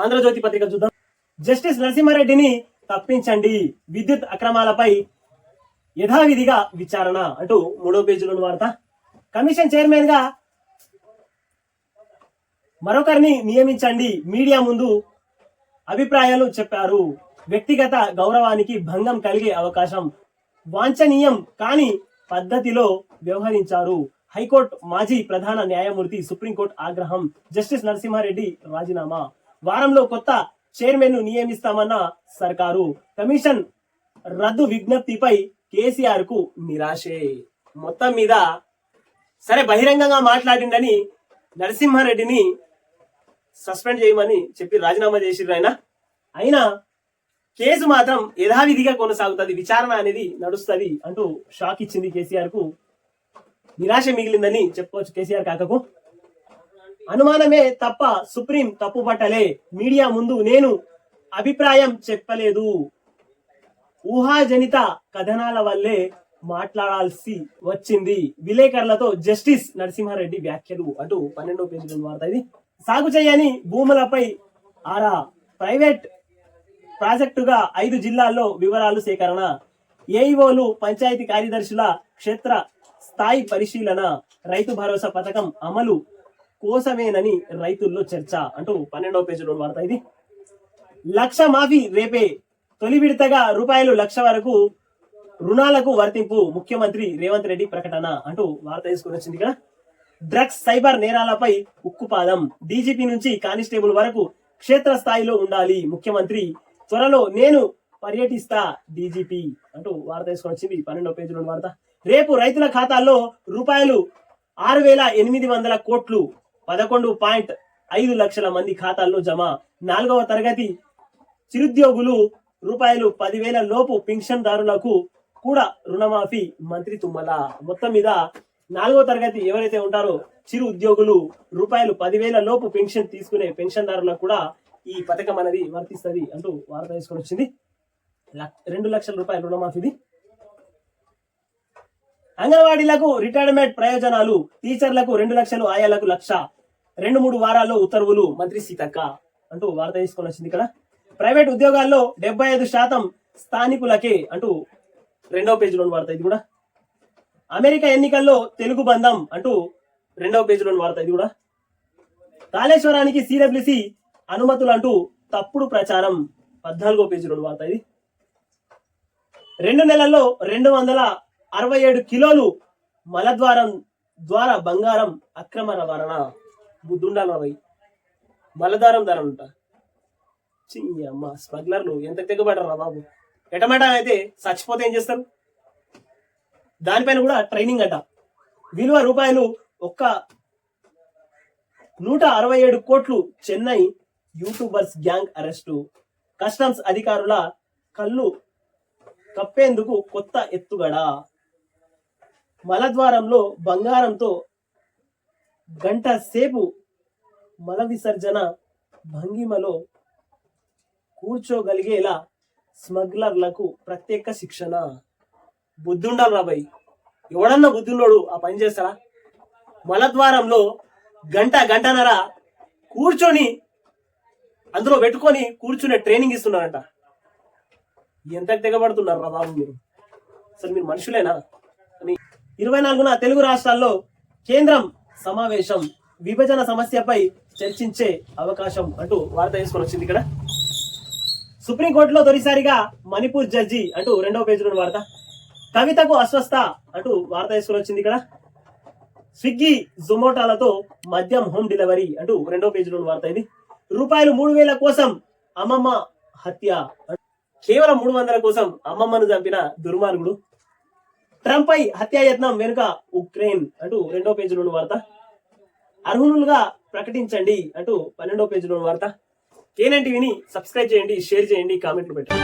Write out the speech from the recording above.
ఆంధ్రజ్యోతి పత్రిక చూద్దాం. జస్టిస్ నరసింహారెడ్డిని తప్పించండి. విద్యుత్ అక్రమాలపై యథావిధిగా విచారణ అంటూ మూడో పేజీలోని వార్త. కమిషన్ చైర్మన్గా మరొకరిని నియమించండి. మీడియా ముందు అభిప్రాయాలు చెప్పారు. వ్యక్తిగత గౌరవానికి భంగం కలిగే అవకాశం వాంఛనీయం కాని పద్ధతిలో వ్యవహరించారు. హైకోర్టు మాజీ ప్రధాన న్యాయమూర్తి సుప్రీంకోర్టు ఆగ్రహం. జస్టిస్ నరసింహారెడ్డి రాజీనామా. వారంలో కొత్త చైర్మన్ను నియమిస్తామన్న సర్కారు కమిషన్ రద్దు విజ్ఞప్తిపై కేసీఆర్కు నిరాశే. మొత్తం మీద సరే బహిరంగంగా మాట్లాడిండని నరసింహారెడ్డిని సస్పెండ్ చేయమని చెప్పి రాజీనామా చేసిర్రు ఆయన. అయినా కేసు మాత్రం యథావిధిగా కొనసాగుతుంది విచారణ అనేది నడుస్తుంది అంటూ షాక్ ఇచ్చింది కేసీఆర్కు నిరాశ మిగిలిందని చెప్పుకోవచ్చు కేసీఆర్ కాకకు. అనుమానమే తప్ప సుప్రీం తప్పు పట్టలే మీడియా ముందు నేను అభిప్రాయం చెప్పలేదు. ఊహాజనిత కథనాల వల్లే మాట్లాడాల్సి వచ్చింది. విలేకరులతో జస్టిస్ నరసింహారెడ్డి వ్యాఖ్యలు. అటు పన్నెండో పేజీలో వార్త ఇది సాగు చేయని భూములపై ఆరా ప్రైవేట్ ప్రాజెక్టుగా ఐదు జిల్లాల్లో వివరాలు సేకరణ ఏఈఓలు పంచాయతీ కార్యదర్శుల క్షేత్ర స్థాయి పరిశీలన రైతు భరోసా పథకం అమలు కోసమేనని రైతుల్లో చర్చ. అంటూ పన్నెండవ పేజీలో వార్త ఇది. లక్ష మాఫీ రేపే. తొలి విడతగా రూపాయలు లక్ష వరకు రుణాలకు వర్తింపు. ముఖ్యమంత్రి రేవంత్ రెడ్డి ప్రకటన అంటూ వార్త తీసుకుని వచ్చింది ఇక్కడ. డ్రగ్స్ సైబర్ నేరాలపై ఉక్కుపాదం. డీజీపీ నుంచి కానిస్టేబుల్ వరకు క్షేత్ర స్థాయిలో ఉండాలి. ముఖ్యమంత్రి త్వరలో నేను పర్యటిస్తా డీజీపీ అంటూ వార్త తీసుకుని వచ్చింది పన్నెండో పేజీలో వార్త. రేపు రైతుల ఖాతాల్లో రూపాయలు ఆరు వేల ఎనిమిది వందల కోట్లు. పదకొండు పాయింట్ ఐదు లక్షల మంది ఖాతాల్లో జమ. నాలుగవ తరగతి చిరుద్యోగులు రూపాయలు పదివేల లోపు పింఛన్దారులకు కూడా రుణమాఫీ మంత్రి తుమ్మల. మొత్తం మీద నాలుగో తరగతి ఎవరైతే ఉంటారో చిరు ఉద్యోగులు రూపాయలు పదివేల లోపు పెన్షన్ తీసుకునే పెన్షన్దారులకు కూడా ఈ పథకం అనేది వర్తిస్తుంది అంటూ వార్త తీసుకొని వచ్చింది. రెండు లక్షల రూపాయల రుణమాఫీది. అంగన్వాడీలకు రిటైర్మెంట్ ప్రయోజనాలు టీచర్లకు రెండు లక్షలు ఆయాలకు లక్ష. రెండు మూడు వారాల్లో ఉత్తర్వులు మంత్రి సీతక్క అంటూ వార్త తీసుకొని వచ్చింది ఇక్కడ ప్రైవేట్ ఉద్యోగాల్లో డెబ్బై ఐదు శాతం స్థానికులకే అంటూ రెండవ పేజీలోని వార్త ఇది కూడా. అమెరికా ఎన్నికల్లో తెలుగు బంధం అంటూ రెండవ పేజీలోని వార్త ఇది కూడా. కాళేశ్వరానికి సిడబ్ల్యూసి అనుమతులు అంటూ తప్పుడు ప్రచారం పద్నాలుగో పేజీలోని వార్త ఇది. రెండు నెలల్లో రెండు వందల అరవై ఏడు కిలోలు మలద్వారం ద్వారా బంగారం అక్రమ రవాణా బుద్ధుండాలి అవి మలద్వారం ధర అంట. ఛీ, అమ్మ స్మగ్లర్లు ఎంత తెగబడరా బాబు. ఎటమాట అయితే చచ్చిపోతే ఏం చేస్తారు? దానిపైన కూడా ట్రైనింగ్ అంట. విలువ రూపాయలు ఒక్క నూట అరవై ఏడు కోట్లు Chennai YouTubers gang arrest. Customs అధికారుల కళ్ళు కప్పేందుకు కొత్త ఎత్తుగడ. మలద్వారంలో బంగారంతో గంట సేపు మల విసర్జన భంగిమలో కూర్చోగలిగేలా స్మగ్లర్లకు ప్రత్యేక శిక్షణ. బుద్ధుండాలి రాబాయి ఎవడన్నా బుద్ధున్నోడు ఆ పని చేస్తారా మలద్వారంలో గంట గంటన్నర కూర్చొని అందులో పెట్టుకొని కూర్చునే ట్రైనింగ్ ఇస్తున్నారంట. ఎంత తెగబడుతున్నారు రా బాబు మీరు? అసలు మీరు మనుషులేనా? అని. ఇరవై నాలుగున తెలుగు రాష్ట్రాల్లో కేంద్రం సమావేశం విభజన సమస్యపై చర్చించే అవకాశం అంటూ వార్త తీసుకొని వచ్చింది ఇక్కడ. సుప్రీంకోర్టులో తొలిసారిగా మణిపూర్ జడ్జి అంటూ రెండవ పేజీలో వార్త. కవితకు అస్వస్థ అంటూ వార్త తీసుకొని వచ్చింది ఇక్కడ. స్విగ్గీ జొమాటోలతో మద్యం హోమ్ డెలివరీ అంటూ రెండో పేజీలో వార్త ఇది. రూపాయలు మూడు వేల కోసం అమ్మమ్మ హత్య కేవలం మూడు వందల కోసం అమ్మమ్మను చంపిన దుర్మార్గుడు. ట్రంప్ పై హత్యాయత్నం వెనుక ఉక్రెయిన్ అంటూ రెండో పేజీలోని వార్త. అర్హులుగా ప్రకటించండి అంటూ పన్నెండో పేజీలోని వార్త. విని సబ్స్క్రైబ్ చేయండి షేర్ చేయండి కామెంట్లు పెట్టండి.